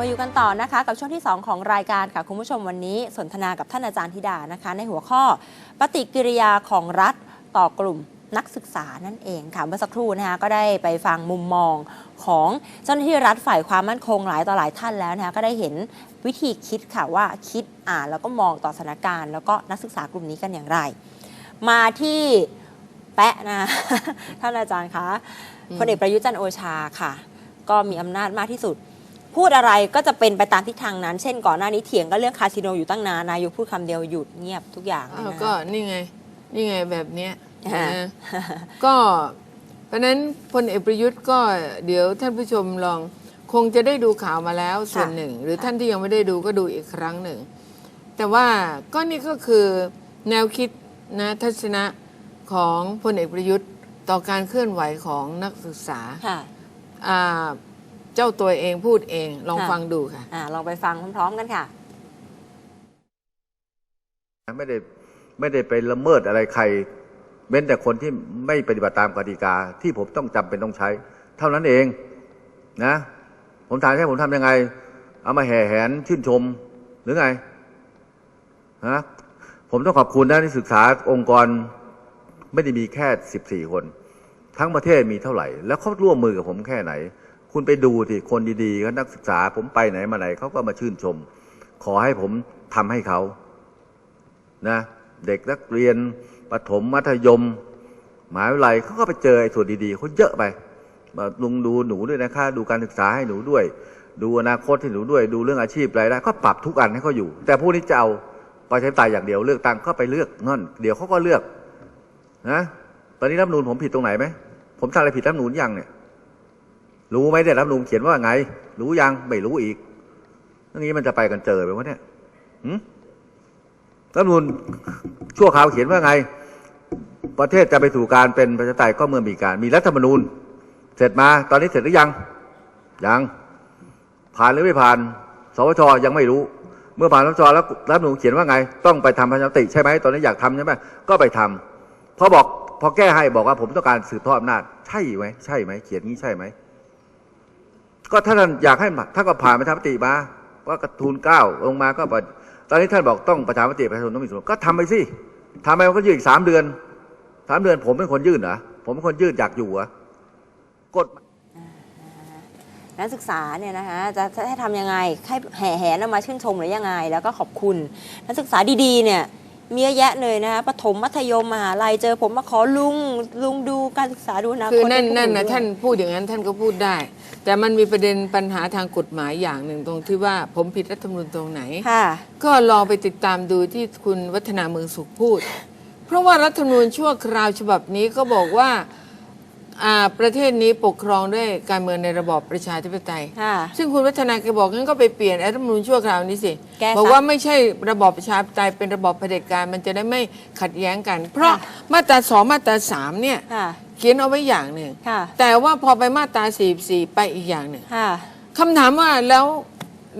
มาอยู่กันต่อนะคะ กับช่วงที่ 2 ของรายการค่ะคุณผู้ชมวันนี้ สนทนากับท่านอาจารย์ธิดานะคะ ในหัวข้อปฏิกิริยาของรัฐต่อกลุ่มนักศึกษานั่นเองค่ะเมื่อสักครู่นะคะก็ได้ไปฟังมุมมองของเจ้าหน้าที่รัฐฝ่ายความมั่นคงหลายต่อหลายท่านแล้วนะคะก็ได้เห็นวิธีคิดค่ะว่าคิดอ่านแล้วก็มองต่อสถานการณ์ แล้วก็นักศึกษากลุ่มนี้กันอย่างไร มาที่แปะนะท่านอาจารย์คะอืมพลเอกประยุทธ์จันทร์โอชาค่ะ ก็มีอำนาจมากที่สุด พูดอะไรก็จะเป็นไปตามทิศทางนั้น เช่นก่อนหน้านี้เถียงกันเรื่องคาสิโนอยู่ตั้งนานนายกพูดคำเดียวหยุดเงียบทุกอย่างเลยอ้าวนะ ก็นี่ไง นี่ไงแบบเนี้ยอ่านะก็เพราะฉะนั้นพลเอกประยุทธ์ก็เดี๋ยวท่านผู้ชมลองคงจะได้ดูข่าวมาแล้วส่วนหนึ่ง หรือท่านที่ยังไม่ได้ดูก็ดูอีกครั้งหนึ่ง แต่ว่าก็นี่ก็คือแนวคิดนะทัศนะของพลเอกประยุทธ์ต่อการเคลื่อนไหวของนักศึกษา ค่ะ อ่า เจ้าตัวเองพูดเองลองค่ะ ฟังดูค่ะ อ่าลองไปฟังพร้อมๆกันค่ะ ไม่ได้ไม่ได้ไปละเมิดอะไรใคร เว้นแต่คนที่ไม่ปฏิบัติตามกติกา ที่ผมต้องจำเป็นต้องใช้ เท่านั้นเองนะ ผมถามแค่ผมทำยังไง เอามาแห่แหนชื่นชมหรือไงฮะผมต้องขอบคุณนะที่ศึกษาองค์กร ไม่ได้มีแค่สิบสี่คน ทั้งประเทศมีเท่าไหร่ แล้วเขาร่วมมือกับผมแค่ไหน คุณไปดูที่คนดีๆก็นักศึกษาผมไปไหนมาไหนเขาก็มาชื่นชม ขอให้ผมทำให้เขานะ เด็กนักเรียนประถมมัธยมหมหาวิทยาลัยเขาก็ไปเจอไอ้ส่วนดีๆเขาเยอะไปมาลุงดูหนูด้วยนะคะดูการศึกษาให้หนูด้วย ดูอนาคตให้หนูด้วย ดูเรื่องอาชีพรายได้ก็ปรับทุกอันให้เขาอยู่ แต่ผู้นี้จะเอาประชาธิปไตยอย่างเดียวเลือกตั้งก็ไปเลือกนั่นเดี๋ยวเขาก็เลือกนะตอนนี้รัฐมนูนผมผิดตรงไหนไหมผมทำอะไรผิดรัฐมนูนยังเนี่ย รู้ไหมเนี่ยรัฐธรรมนูนเขียนว่าไง รู้ยังไม่รู้อีกเรื่องนี้มันจะไปกันเจอไปวะเนี่ยรัฐมนูลชั่วคราวเขียนว่าไง ประเทศจะไปสู่การเป็นประชาธิปไตยก็เมื่อมีการ มีรัฐธรรมนูญ เสร็จมา ตอนนี้เสร็จหรือยัง ยัง ผ่านหรือไม่ผ่าน สวชยังไม่รู้ เมื่อผ่านสวชแล้วรัฐมนูญเขียนว่าไง ต้องไปทำประชาติใช่ไหมตอนนี้อยากทำใช่ไหมก็ไปทำพอบอกพอแก้ให้บอกว่าผมต้องการสืบทอดอำนาจ ใช่ไหมใช่ไหมเขียนงี้ใช่ไหม ก็ถ้าท่านอยากให้ท่านก็ผ่านประชามติมาว่ากระทูลเก้าลงมาก็ไปตอนนี้ท่านบอกต้องประชามติประชาชนต้องมีส่วนก็ทำไปสิทำไปมันก็ยืดอีกสามเดือนสามเดือน ผมเป็นคนยื่นเหรอผมเป็นคนยื่นอยากอยู่เหรอกฎนักศึกษาเนี่ยนะคะจะให้ทำยังไงให้แห่แหนเอามาชื่นชมหรือยังไง แล้วก็ขอบคุณนักศึกษาดีๆเนี่ย มีเยอะแยะเลยนะคะประถมมัธยมมหาลัยเจอผมมาขอลุงลุงดูการศึกษาดูอนะคือตนั่นให้พวกนั่นหนะด้วยท่านพูดอย่างนั้นท่านก็พูดได้ แต่มันมีประเด็นปัญหาทางกฎหมายอย่างหนึ่งตรงที่ว่าผมผิดรัฐธรรมนูญตรงไหนค่ะก็ลองไปติดตามดูที่คุณวัฒนาเมืองสุขพูด เพราะว่ารัฐธรรมนูญชั่วคราวฉบับนี้ก็บอกว่า อ่าประเทศนี้ปกครองด้วยการเมืองในระบอบประชาธิปไตย ค่ะ ซึ่งคุณวัฒนาแกบอกงั้นก็ไปเปลี่ยนรัฐธรรมนูญชั่วคราวนี้สิแก้ซะ บอกว่าไม่ใช่ระบอบประชาธิปไตยเป็นระบอบเผด็จการมันจะได้ไม่ขัดแย้งกัน เพราะค่ะมาตราสองมาตราสามเนี่ยค่ะ เขียนเอาไว้อย่างหนึ่งค่ะ แต่ว่าพอไปมาตรา44ไปอีกอย่างหนึ่งค่ะ คำถามว่าแล้ว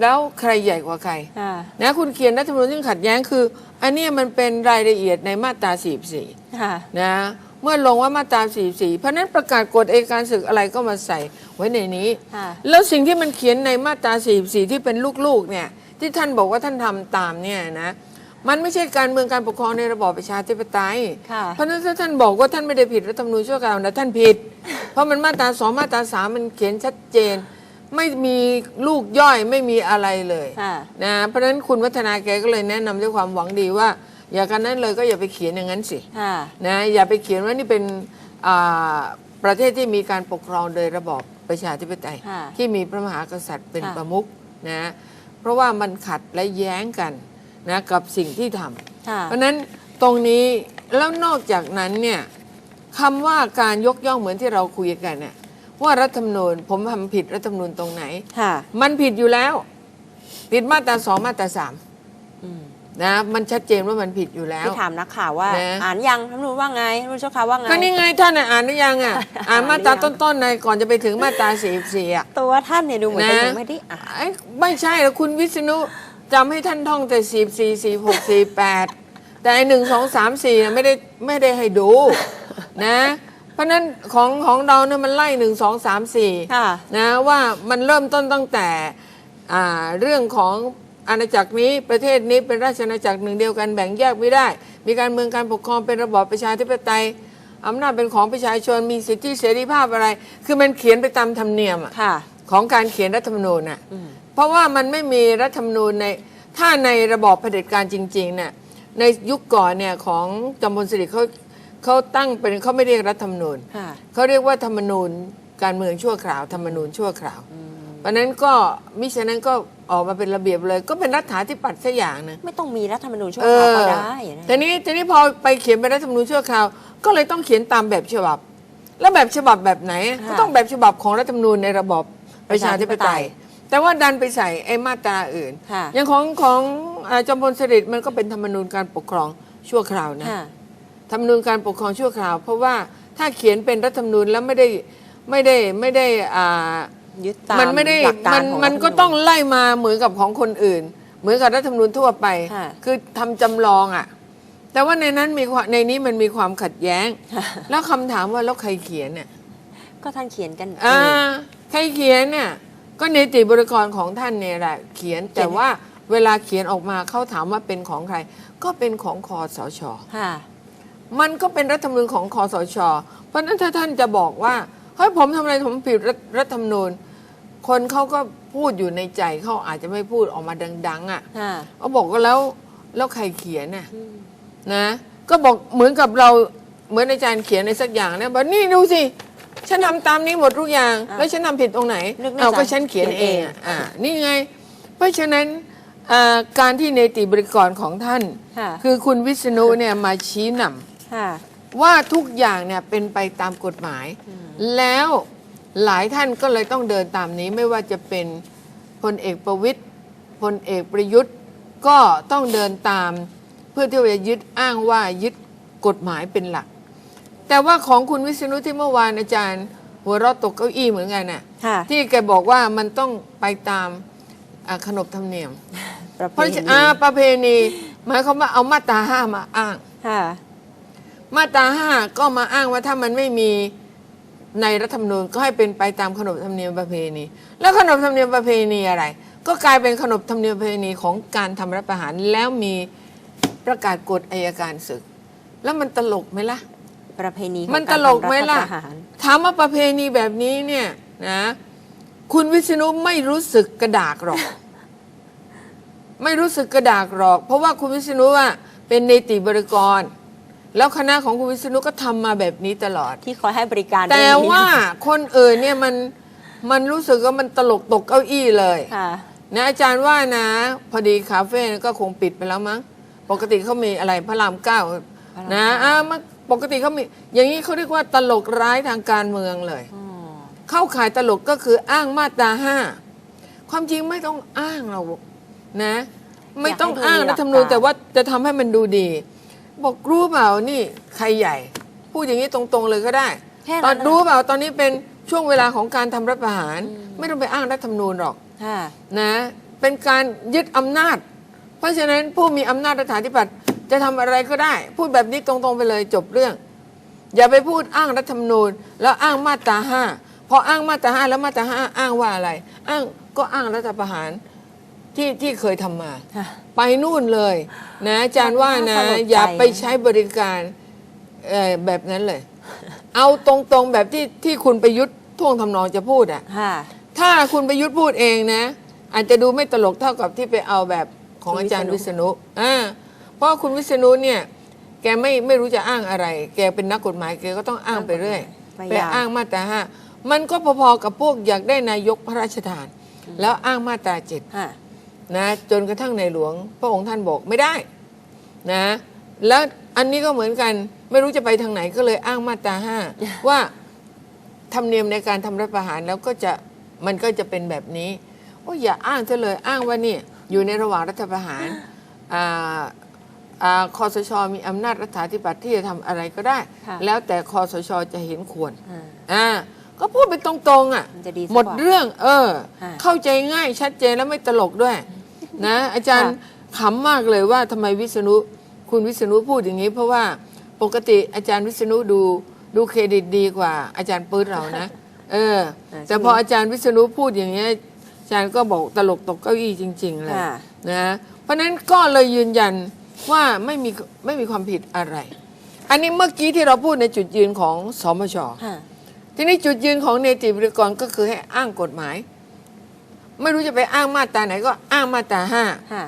แล้วใครใหญ่กว่าใคร ค่ะ นะคุณเขียนรัฐธรรมนูญซึ่งขัดแย้งคือ อันเนี้ยมันเป็นรายละเอียดในมาตรา44ค่ะ นะ เมื่อลงว่ามาตรา44 เพราะฉะนั้นประกาศกฎเอกการศึกอะไรก็มาใส่ไว้ในนี้ ค่ะ แล้วสิ่งที่มันเขียนในมาตรา44 ที่เป็นลูกๆเนี่ยที่ท่านบอกว่าท่านทำตามเนี่ยนะมันไม่ใช่การเมืองการปกครองในระบอบประชาธิปไตย ค่ะ เพราะฉะนั้นถ้าท่านบอกว่าท่านไม่ได้ผิดรัฐธรรมนูญชั่วคราวนะท่านผิด เพราะมันมาตราสองมาตราสามมันเขียนชัดเจน ไม่มีลูกย่อยไม่มีอะไรเลย ค่ะ นะเพราะฉะนั้นคุณวัฒนาแกก็เลยแนะนำด้วยความหวังดีว่า อย่ากันนั้นเลยก็อย่าไปเขียนอย่างนั้นสิค่ะ นะอย่าไปเขียนว่านี่เป็นอ่าประเทศที่มีการปกครองโดยระบอบประชาธิปไตย ค่ะที่มีพระมหากษัตริย์เป็นค่ะ ประมุขนะเพราะว่ามันขัดและแย้งกันนะกับสิ่งที่ทำ ค่ะ เพราะฉะนั้นตรงนี้แล้วนอกจากนั้นเนี่ยคำว่าการยกย่องเหมือนที่เราคุยกันเนี่ยว่ารัฐธรรมนูญผมทำผิดรัฐธรรมนูญตรงไหน ค่ะ มันผิดอยู่แล้ว ผิดมาตราสองมาตราสามอืม นะมันชัดเจนว่ามันผิดอยู่แล้ว ที่ถามนักข่าวว่า นะ อ่านยังรัฐธรรมนูญว่าไงรัฐธรรมนูญชั่วคราวว่าไง ก็นี่ไงท่านน่ะอ่านหรือยังอะ อ่านมาตราอ่านหรือยังต้นๆในก่อนจะไปถึงมาตราสี่สี่อะ ตัวท่านเนี่ยดูเหมือนนะจะยังไม่ได้อ่านไอ้ไม่ใช่แล้วคุณวิษณุจำให้ท่านท่องแต่สี่สี่สี่หกสี่แปดแต่ไอ้หนึ่งสองสามสี่ไม่ได้ไม่ได้ให้ดู นะ เพราะฉะนั้นของของเราเนี่ยมันไล่หนึ่งสองสามสี่ค่ะ นะว่ามันเริ่มต้นตั้งแต่อ่าเรื่องของ อาณาจักรนี้ประเทศนี้เป็นราชอาณาจักรหนึ่งเดียวกันแบ่งแยกไม่ได้ มีการเมืองการปกครองเป็นระบอบประชาธิปไตยอำนาจเป็นของประชาชนมีสิทธิเสรีภาพอะไร คือมันเขียนไปตามธรรมเนียมอะค่ะ ของการเขียนรัฐธรรมนูญน่ะอืมเพราะว่ามันไม่มีรัฐธรรมนูญในถ้าในระบอบเผด็จการจริงๆเนี่ยในยุคก่อนเนี่ยของจอมพลสฤษดิ์เขาเขาตั้งเป็นเขาไม่เรียกรัฐธรรมนูญค่ะเขาเรียกว่าธรรมนูญการเมืองชั่วคราว ธรรมนูญชั่วคราว เพราะฉะนั้นก็มิฉะนั้นก็ ออกมาเป็นระเบียบเลย ก็เป็นรัฐาธิปัตย์สักอย่างหนึงไม่ต้องมีรัฐธรรมนูญชั่วเอคราวอก็ได้นะแต่นี้แต่นี้พอไปเขียนเป็นรัฐธรรมนูญชั่วคราว ก็เลยต้องเขียนตามแบบฉบับ แล้วแบบฉบับแบบไหนก็ต้องแบบฉบับของรัฐธรรมนูญในระบอบประชาธิปไตย แต่ว่าดันไปใส่ไอ้มาตราอื่นค่ะอย่างของของอ่าจอมพลสฤษดิ์มันก็เป็นธรรมนูญการปกครองชั่วคราวนะค่ะธรรมนูญการปกครองชั่วคราว เพราะว่าถ้าเขียนเป็นรัฐธรรมนูญแล้วไม่ได้ไม่ได้ไม่ได้อ่า ยึดตามมันไม่ได้หลักการมันของมันรัฐธรรก็นูญต้องไล่มาเหมือนกับของคนอื่น เหมือนกับรัฐธรรมนูญทั่วไป ค่ะ คือทำจำลองอะ แต่ว่าในนั้นมีความในนี้มันมีความขัดแย้ง แล้วคำถามว่าแล้วใครเขียนเนี่ยก็ท่านเขียนกันเออ่างใครเขียนเนี่ยก็เนติบริกรของท่านเนี่ยแหละเขียนแต่ว่าเวลาเขียนออกมาเขาถามว่าเป็นของใคร ก็เป็นของคอสช ค่ะ มันก็เป็นรัฐธรรมนูญของคอสช เพราะฉะนั้นถ้าท่านจะบอกว่า เฮ้ยผมทำอะไรผมผิดรัฐรัฐธรรมนูญ คนเขาก็พูดอยู่ในใจเขาอาจจะไม่พูดออกมาดัง ๆ อะค่ะเขาบอกว่าแล้วแล้วใครเขียนน่ะนะ ก็บอกเหมือนกับเราเหมือนอาจารย์เขียนในสักอย่างนะบอกนี่ดูสิฉันทำตามนี้หมดทุกอย่างอะแล้วฉันทำผิดตรงไหนนึกในเอาใจก็ฉันเขียนเขียนเอเองงอะอ่านี่ไง เพราะฉะนั้นอ่าการที่เนติบริกรของท่านค่ะคือคุณวิษณุเนี่ยมาชี้นำค่ะ ว่าทุกอย่างเนี่ยเป็นไปตามกฎหมาย แล้วหลายท่านก็เลยต้องเดินตามนี้ไม่ว่าจะเป็นพลเอกประวิตยพลเอกประยุทธ์ก็ต้องเดินตาม เพื่อที่จะยึดอ้างว่ายึดกฎหมายเป็นหลัก แต่ว่าของคุณวิษณุที่เมื่อวานอาจารย์ หัวเราะตกเก้าอี้เหมือนกันน่ะค่ะที่แกบอกว่ามันต้องไปตามอ่าขนบธรรมเนียมประเพเพราะณีฉะอาประเพณีหมายความว่าเอามาตราห้ามาอ้างค่ะ มาตราห้าก็มาอ้างว่าถ้ามันไม่มีในรัฐธรรมนูญก็ให้เป็นไปตามขนบธรรมเนียมประเพณี แล้วขนบธรรมเนียมประเพณีอะไร ก็กลายเป็นขนบธรรมเนียมประเพณีของการทำรัฐประหารแล้วมีประกาศกฎอายการศึก แล้วมันตลกไหมล่ะ ประเพณีของมันตการลกไหมทำรัฐล่ะประหาร ถามว่าประเพณีแบบนี้เนี่ยนะ คุณวิษณุไม่รู้สึกกระดากหรอก ไม่รู้สึกกระดากหรอก เพราะว่าคุณวิษณุอะเป็นเนติบริกร แล้วคณะของคุณวิษณุก็ทำมาแบบนี้ตลอด ที่คอยให้บริการแต่เรื่องนี้ว่าคนอื่นเนี่ยมันมันรู้สึกว่ามันตลกตกเก้าอี้เลยค่ะ นะอาจารย์ว่านะ พอดีคาเฟ่ก็คงปิดไปแล้วมั้งปกติเขามีอะไรพระรามเก้าพระราม นะเก้าอ่ามันปกติเขามี อย่างนี้เขาเรียกว่าตลกร้ายทางการเมืองเลยอ๋อเข้าข่ายตลกก็คืออ้างมาตราห้าความจริงไม่ต้องอ้างเรานะ ไม่ต้องอ้างรัฐธรรมนูญแต่ว่าจะทำให้มันดูดี บอกรู้เปล่านี่ใครใหญ่ พูดอย่างนี้ตรงๆเลยก็ได้ แค่ตอนั้นนรู้เปล่าตอนนี้เป็นช่วงเวลาของการทำรัฐประหาร ไม่ต้องไปอ้างรัฐธรรมนูญหรอก ค่ะ นะเป็นการยึดอำนาจ เพราะฉะนั้นผู้มีอำนาจรัฐาธิปัตย์จะทำอะไรก็ได้ พูดแบบนี้ตรงๆไปเลยจบเรื่อง อย่าไปพูดอ้างรัฐธรรมนูญ แล้วอ้างมาตราห้าพออ้างมาตราห้าแล้วมาตราห้าอ้างว่าอะไร อ้างก็อ้างรัฐประหาร ที่ที่เคยทำมาค่ะไปนู่นเลย นะอาจารย์ว่านะ น่าสลดใจ อย่าไปใช้บริการเอ่อแบบนั้นเลย เอาตรงๆแบบที่ที่คุณประยุทธ์ท่วงทำนองจะพูดอะค่ะ ถ้าคุณประยุทธ์พูดเองนะ อาจจะดูไม่ตลกเท่ากับที่ไปเอาแบบของอาจารย์วิวิษษณุณุอ่าเพราะคุณวิษณุเนี่ย แกไม่ไม่รู้จะอ้างอะไร แกเป็นนักกฎหมายแกก็ต้องอ้างไปเรื่อยไปไปยาวอ้างมาตราห้ามันก็พอๆกับพวกอยากได้นายกพระราชทาน แล้วอ้างมาตราเจ็ด ค่ะ นะจนกระทั่งในหลวง พระองค์ท่านบอกไม่ได้นะแล้วอันนี้ก็เหมือนกันไม่รู้จะไปทางไหนก็เลยอ้างมาตราห้าว่าธรรมเนียมในการทำรัฐประหารแล้วก็จะมันก็จะเป็นแบบนี้โอ้ยอย่าอ้างเธอเลยอ้างว่านี่อยู่ในระหว่างรัฐประหารอ่าอ่าคอสชมีอำนาจรัฐาธิปัตย์ที่จะทำอะไรก็ได้ค่ะแล้วแต่คอสชจะเห็นควรอ่าอ่าก็พูดไปตรงๆอะมันจะดีสักหมดกว่าเรื่อง เออค่ะเข้าใจง่ายชัดเจนแล้วไม่ตลกด้วย นะอาจารย์ขำมากเลยว่าทำไมวิษณุคุณวิษณุพูดอย่างนี้ เพราะว่าปกติอาจารย์วิษณุดูดูเครดิตดีกว่าอาจารย์ปื๊ดเรานะ เอออ่าแต่พออาจารย์วิษณุพูดอย่างเงี้ยอาจารย์ก็บอกตลกตกเก้าอี้จริง ๆ เลยค่ะนะเพราะฉะนั้นก็เลยยืนยันว่าไม่มีไม่มีความผิดอะไร อันนี้เมื่อกี้ที่เราพูดในจุดยืนของสมชค่ะทีนี้จุดยืนของเนติบริกรก็คือให้อ้างกฎหมาย ไม่รู้จะไปอ้างมาตราไหนก็อ้างมาตราห้าค่ะ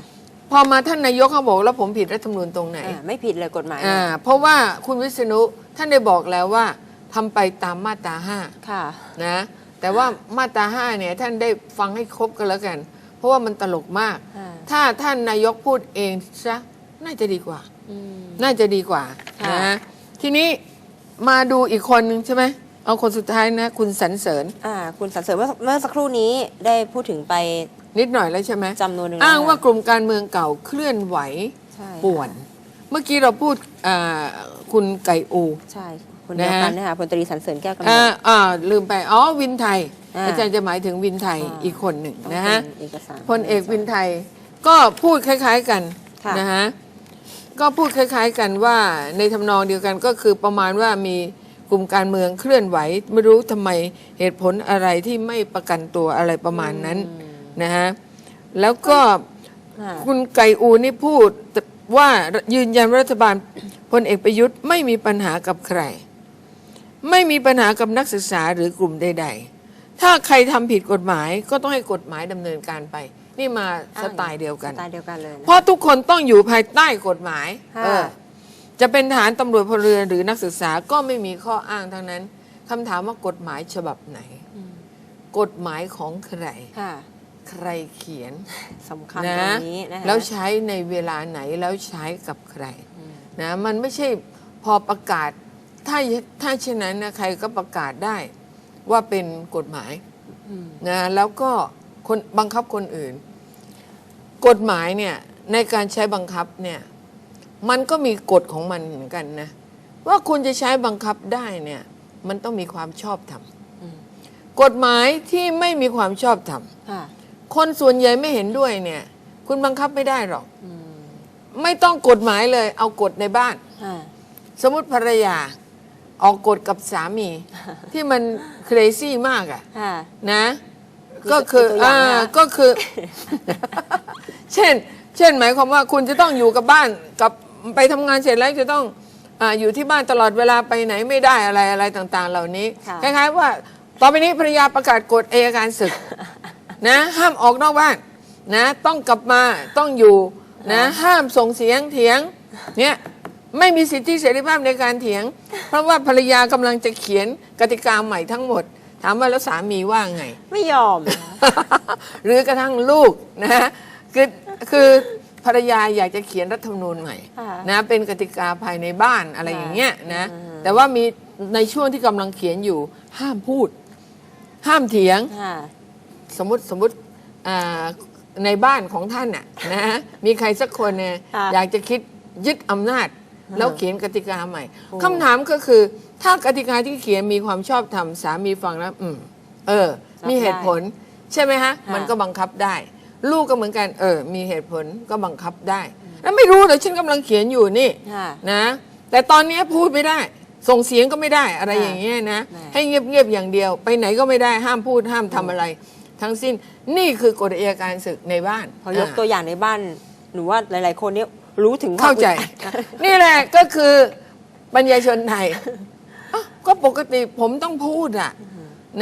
พอมาท่านนายกเขาบอกแล้วผมผิดรัฐธรรมนูญตรงไหนอ่าไม่ผิดเลยกฎหมายอ่าเพราะว่าคุณวิษณุท่านได้บอกแล้วว่าทำไปตามมาตราห้าค่ะนะแต่ว่ามาตราห้าเนี่ยท่านได้ฟังให้ครบกันแล้วกัน เพราะว่ามันตลกมากค่ะถ้าท่านนายกพูดเองซะน่าจะดีกว่าอืมน่าจะดีกว่าค่ะนะทีนี้มาดูอีกคนหนึ่งใช่ไหม เอาคนสุดท้ายนะ คุณสรรเสริญอ่าคุณสรรเสริญเมื่อเมื่อสักครู่นี้ได้พูดถึงไปนิดหน่อยแล้วใช่ไหมจำนวนหนึ่งอ้างแล้ว่ากลุ่มการเมืองเก่าเคลื่อนไหวใช่ป่วน เมื่อกี้เราพูดอ่าคุณไก่อู ใช่คนเดียวกันนะนะคะพลตรีสรรเสริญแก้วกำเนิอ่าด อ่าลืมไป อ๋อ วินไทย อ่าอาจารย์จะหมายถึงวินไทยอ่า อีกคนหนึ่งต้องนะเป็ฮะเอกสาร พลเอกวินไทยก็พูดคล้าย ๆกันค่ะ นะฮะก็พูดคล้าย ๆกันว่าในทำนองเดียวกันก็คือประมาณว่ามี กลุ่มการเมืองเคลื่อนไหว ไม่รู้ทำไมเหตุผลอะไรที่ไม่ประกันตัวอะไรประมาณนั้นนะฮะแล้วก็ค่ะคุณไก่อูนี่พูดว่ายืนยันว่ารัฐบาลพลเอกประยุทธ์ไม่มีปัญหากับใคร ไม่มีปัญหากับนักศึกษาหรือกลุ่มใด ๆ ถ้าใครทำผิดกฎหมายก็ต้องให้กฎหมายดำเนินการไป นี่มาสไตล์เดียวกันสไตล์เดียวกันเลยนะเพราะทุกคนต้องอยู่ภายใต้กฎหมายค่ะเออ จะเป็นทหารตำรวจพลเรือนหรือนักศึกษาก็ไม่มีข้ออ้างทั้งนั้นคำถามว่ากฎหมายฉบับไหน กฎหมายของใครค่ะใครเขียนสำคัญนะตรงนี้นะคะแล้วใช้ในเวลาไหนแล้วใช้กับใครนะมันไม่ใช่พอประกาศถ้าถ้าเช่นนั้นนะใครก็ประกาศได้ว่าเป็นกฎหมายอืมนะแล้วก็คนบังคับคนอื่น กฎหมายเนี่ยในการใช้บังคับเนี่ย มันก็มีกฎของมันเหมือนกันนะ ว่าคุณจะใช้บังคับได้เนี่ย มันต้องมีความชอบธรรมอืมกฎหมายที่ไม่มีความชอบธรรมค่ะคนส่วนใหญ่ไม่เห็นด้วยเนี่ย คุณบังคับไม่ได้หรอกอืมไม่ต้องกฎหมายเลย เอากฎในบ้านค่ะสมมติภรรยาออกกฎกับสามี ที่มันเครซี่มากอะค่ะนะมีก็คือตัวอย่างอ่าไหมคะก็คือ เช่น เช่นหมายความว่าคุณจะต้องอยู่กับบ้านกับ ไปทำงานเสร็จแล้วจะต้องอาอยู่ที่บ้านตลอดเวลาไปไหนไม่ได้อะไรอะไรต่างๆ เหล่านี้ค่ะ คล้ายๆว่าต่อไปนี้ภรรยาประกาศกฎอัยการศึก นะห้ามออกนอกบ้านนะต้องกลับมาต้องอยู่นะห้ามส่งเสียงเถียงเนี่ยไม่มีสิทธิเสรีภาพในการเถียง เพราะว่าภรรยากำลังจะเขียนกติกาใหม่ทั้งหมด ถามว่าแล้วสามีว่าไง ไม่ยอม หรือกระทั่งลูกนะคือคือ ภรรยาอยากจะเขียนรัฐธรรมนูญใหม่ค่ะนะเป็นกติกาภายในบ้านอะไรค่ะอย่างเงี้ยนะอืม แต่ว่ามีในช่วงที่กำลังเขียนอยู่ห้ามพูด ห้ามเถียง ค่ะ สมมติสมมติอ่าในบ้านของท่านน่ะนะมีใครสักคนเนี่ยค่ะอยากจะคิดยึดอำนาจอืมแล้วเขียนกติกาใหม่โอ้ คำถามก็คือ ถ้ากติกาที่เขียนมีความชอบธรรมสามีฟังแล้วอืมเออ มีเหตุผล ใช่ไหมฮะค่ะมันก็บังคับได้ ลูกก็เหมือนกัน เออ มีเหตุผลก็บังคับได้ แล้วไม่รู้เลยฉันกำลังเขียนอยู่นี่ค่ะนะ แต่ตอนนี้พูดไม่ได้ ส่งเสียงก็ไม่ได้อะไรค่ะอย่างเงี้ยนะแหม่ให้เงียบๆอย่างเดียว ไปไหนก็ไม่ได้ห้ามพูดห้ามทำอะไร ทั้งสิ้นนี่คือกฎอัยการศึกในบ้านพอยกอ่าตัวอย่างในบ้านหนูว่าหลาย ๆ คนเนี่ยรู้ถึงควมเข้าใจอึดอัดนี่แหละก็คือบรรยายชนไทยอ้าวก็ปกติผมต้องพูดอะ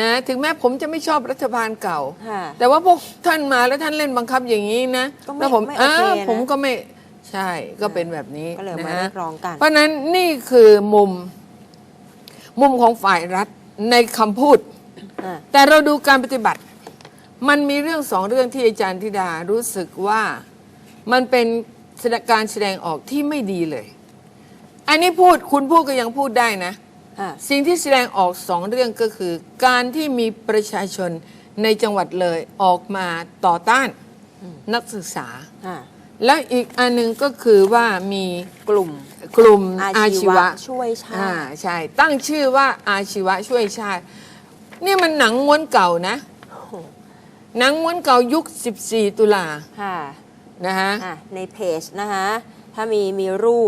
นะถึงแม้ผมจะไม่ชอบรัฐบาลเก่า ค่ะแต่ว่าพวกท่านมาแล้วท่านเล่นบังคับอย่างนี้นะก็ไม่แล้วผมไม่โอเคอ่านะผมก็ไม่ใช่ก็เป็นแบบนี้ก็เลยนะมาฮะเรียกร้องกัน เพราะฉะนั้นนี่คือมุม มุมของฝ่ายรัฐในคำพูด อ่าแต่เราดูการปฏิบัติ มันมีเรื่องสองเรื่องที่อาจารย์ธิดารู้สึกว่ามันเป็นแสดงการแสดงออกที่ไม่ดีเลย อันนี้พูดคุณพูดก็ยังพูดได้นะอ่า สิ่งที่แสดงออกสองเรื่องก็คือ การที่มีประชาชนในจังหวัดเลยออกมาต่อต้านนักศึกษาอ่าแล้วอีกอันหนึงก็คือว่ามีกลุ่มกลุ่มอาอาชีชีวะวะช่วยชาอ่าติใช่ ตั้งชื่อว่าอาชีวะช่วยชาติ นี่มันหนังม้วนเก่านะ หนังม้วนเก่ายุค 14 ตุลาค่ะนะฮะอะในเพจนะคะถ้ามีมีรูป